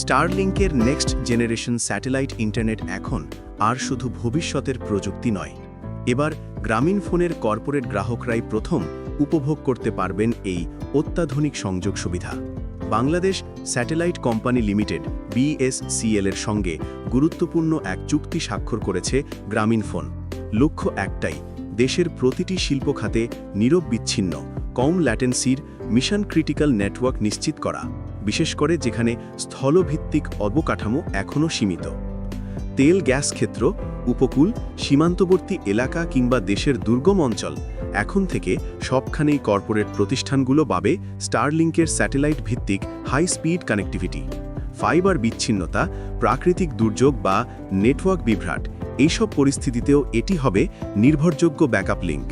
স্টারলিংকের next generation satellite internet এখন আর শুধু ভবিষ্যতের প্রযুক্তি নয়। এবার গ্রামীণ ফোনের কর্পোরেট গ্রাহকরাই প্রথম উপভোগ করতে পারবেন এই অত্যাধুনিক সংযোগ সুবিধা। Bangladesh satellite company limited BSCL এর সঙ্গে গুরুত্বপূর্ণ এক চুক্তি স্বাক্ষর করেছে গ্রামীণ ফোন। লক্ষ্য একটাই, দেশের প্রতিটি শিল্প খাতে নীরব বিচ্ছিন্ন, কম ল্যাটেন্সির মিশন ক্রিটিক্যাল নেটওয়ার্ক নিশ্চিত করা। বিশেষ করে যেখানে স্থলভিত্তিক অবকাঠামো এখনও সীমিত। তেল গ্যাস ক্ষেত্র, উপকূল, সীমান্তবর্তী এলাকা কিংবা দেশের দুর্গম অঞ্চল, এখন থেকে সবখানেই কর্পোরেট প্রতিষ্ঠানগুলো পাবে স্টারলিংকের স্যাটেলাইট ভিত্তিক হাই স্পিড কানেক্টিভিটি। ফাইবার বিচ্ছিন্নতা, প্রাকৃতিক দুর্যোগ বা নেটওয়ার্ক বিভ্রাট, এইসব পরিস্থিতিতেও এটি হবে নির্ভরযোগ্য ব্যাকআপ লিঙ্ক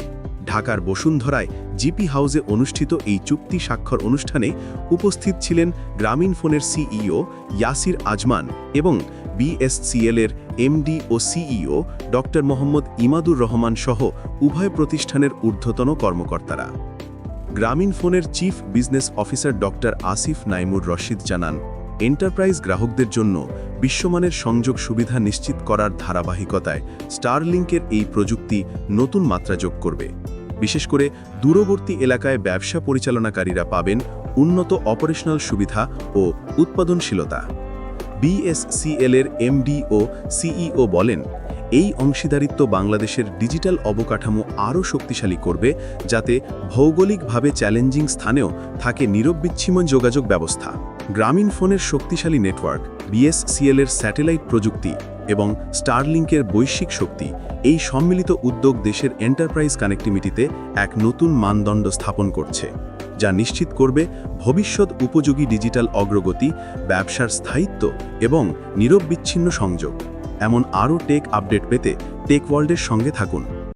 ঢাকার বসুন্ধরায় জিপি হাউসে অনুষ্ঠিত এই চুক্তি স্বাক্ষর অনুষ্ঠানে উপস্থিত ছিলেন গ্রামীণ ফোনের সিইও ইয়াসির আজমান এবং বিএসসিএল এর এমডি ও সিইও ডক্টর মোহাম্মদ ইমাদুর রহমান সহ উভয় প্রতিষ্ঠানের ঊর্ধ্বতন কর্মকর্তারা। গ্রামীণ ফোনের chief business officer doctor Asif Naimur Rashid জানান, এন্টারপ্রাইজ গ্রাহকদের জন্য বিশ্বমানের সংযোগ সুবিধা নিশ্চিত করার ধারাবাহিকতায় স্টারলিংকের এই প্রযুক্তি নতুন মাত্রা যোগ করবে। বিশেষ করে দূরবর্তী এলাকায় ব্যবসা পরিচালনাকারীরা পাবেন উন্নত অপারেশনাল সুবিধা ও উৎপাদনশীলতা। বিএসসিএল এর এমডি ও সিইও বলেন, এই অংশীদারিত্ব বাংলাদেশের ডিজিটাল অবকাঠামো আরও শক্তিশালী করবে যাতে ভৌগোলিকভাবে চ্যালেঞ্জিং স্থানেও থাকে নিরববিচ্ছিন্ন যোগাযোগ ব্যবস্থা। গ্রামীণ ফোনের শক্তিশালী নেটওয়ার্ক বিএসসিএল এর স্যাটেলাইট প্রযুক্তি এবং স্টারলিংকের বৈশ্বিক শক্তি এই সম্মিলিত উদ্যোগ দেশের এন্টারপ্রাইজ কানেক্টিভিটিতে এক নতুন মানদণ্ড স্থাপন করছে, যা নিশ্চিত করবে ভবিষ্যৎ উপযোগী ডিজিটাল অগ্রগতি, ব্যবসার স্থায়িত্ব এবং নিরববিচ্ছিন্ন সংযোগ। এমন আরও টেক আপডেট পেতে টেক ওয়ার্ল্ডের সঙ্গে থাকুন।